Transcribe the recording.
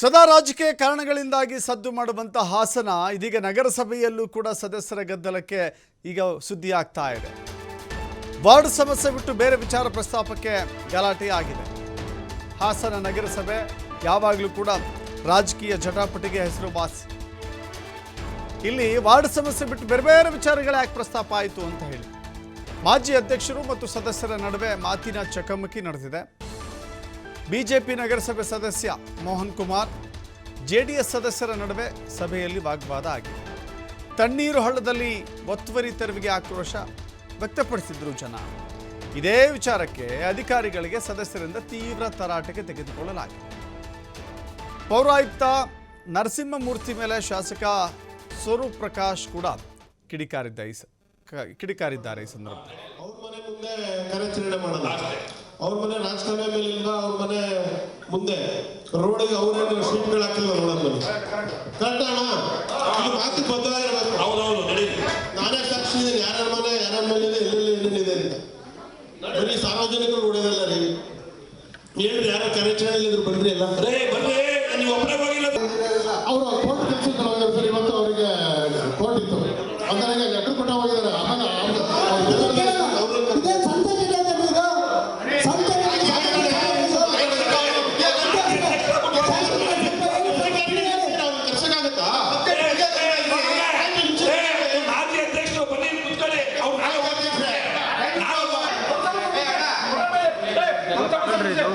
ಸದಾ ರಾಜಕೀಯ ಕಾರಣಗಳಿಂದಾಗಿ ಸದ್ದು ಮಾಡುವಂಥ ಹಾಸನ ಇದೀಗ ನಗರಸಭೆಯಲ್ಲೂ ಕೂಡ ಸದಸ್ಯರ ಗದ್ದಲಕ್ಕೆ ಈಗ ಸುದ್ದಿ ಆಗ್ತಾ ಇದೆ. ವಾರ್ಡ್ ಸಮಸ್ಯೆ ಬಿಟ್ಟು ಬೇರೆ ವಿಚಾರ ಪ್ರಸ್ತಾಪಕ್ಕೆ ಗಲಾಟೆ ಆಗಿದೆ. ಹಾಸನ ನಗರಸಭೆ ಯಾವಾಗಲೂ ಕೂಡ ರಾಜಕೀಯ ಜಟಾಪಟಿಗೆ ಹೆಸರುವಾಸಿ ಇಲ್ಲಿ ವಾರ್ಡ್ ಸಮಸ್ಯೆ ಬಿಟ್ಟು ಬೇರೆ ಬೇರೆ ವಿಚಾರಗಳು ಯಾಕೆ ಪ್ರಸ್ತಾಪ ಆಯಿತು ಅಂತ ಹೇಳಿ. ಮಾಜಿ ಅಧ್ಯಕ್ಷರು ಮತ್ತು ಸದಸ್ಯರ ನಡುವೆ ಮಾತಿನ ಚಕಮಕಿ ನಡೆದಿದೆ. ಬಿಜೆಪಿ ನಗರಸಭೆ ಸದಸ್ಯ ಮೋಹನ್ ಕುಮಾರ್, ಜೆಡಿಎಸ್ ಸದಸ್ಯರ ನಡುವೆ ಸಭೆಯಲ್ಲಿ ವಾಗ್ವಾದ ಆಗಿದೆ. ತಣ್ಣೀರು ಹಳ್ಳದಲ್ಲಿ ಒತ್ತುವರಿ ತೆರವಿಗೆ ಆಕ್ರೋಶ ವ್ಯಕ್ತಪಡಿಸಿದ್ರು ಜನ. ಇದೇ ವಿಚಾರಕ್ಕೆ ಅಧಿಕಾರಿಗಳಿಗೆ ಸದಸ್ಯರಿಂದ ತೀವ್ರ ತರಾಟೆಗೆ ತೆಗೆದುಕೊಳ್ಳಲಾಗಿದೆ. ಪೌರಾಯುಕ್ತ ನರಸಿಂಹಮೂರ್ತಿ ಮೇಲೆ ಶಾಸಕ ಸ್ವರೂಪ್ ಪ್ರಕಾಶ್ ಕೂಡ ಕಿಡಿಕಾರಿದ್ದ ಈ ಕಿಡಿಕಾರಿದ್ದಾರೆ ಈ ಸಂದರ್ಭದಲ್ಲಿ. ಅವ್ರ ಮನೆ ರಾಜಕಾರಣ ಮೇಲೆ ಇಲ್ಲ ಅವ್ರ ಮನೆ ಮುಂದೆ ರೋಡಿಗೆ ಅವ್ರೇನು ಶೀಟ್ಗಳು ಹಾಕಿಲ್ಲ ರೋಡ್ ಮೇಲೆ ಕರೆಕ್ಟ್ ಅಣ್ಣ? ಇದು ಮಾತು ಬದಲಾಗಿರ್ಬೇಕು ಹೌದೌದು ನಾನೇ ಸಾಕ್ಷಿ ಇದ್ದೀನಿ ಯಾರ್ಯಾರ ಮನೆ ಯಾರ್ಯಾರ ಮೇಲೆ ಇದೆ ಎಲ್ಲೆಲ್ಲಿ ಏನೇನಿದೆ ಅಂತ. ಬರೀ ಸಾರ್ವಜನಿಕರು ರೀ. ಹೇಳ್ರಿ ಯಾರೋ ಕಾರ್ಯಾಚರಣೆ ಇದ್ರು ಬನ್ರಿ ಎಲ್ಲ? ರೇ ನೀವು ಒಬ್ಬರೇ ಹೋಗಿಲ್ಲ. ಅವರು ಕೋರ್ಟ್ ಕೆಲಸಕ್ಕೆ ಹೋಗಿದ್ದಾರೆ ಇವತ್ತು ಅವರಿಗೆ ಕೋರ್ಟ್ ಇತ್ತು. ಅಂದ್ರೆ ಲೆಟರ್ ಕೊಟ್ಟ ಹೋಗಿದ್ದಾರೆ. ಆಮೇಲೆ ಮಾಡ್ರಿ ಇದು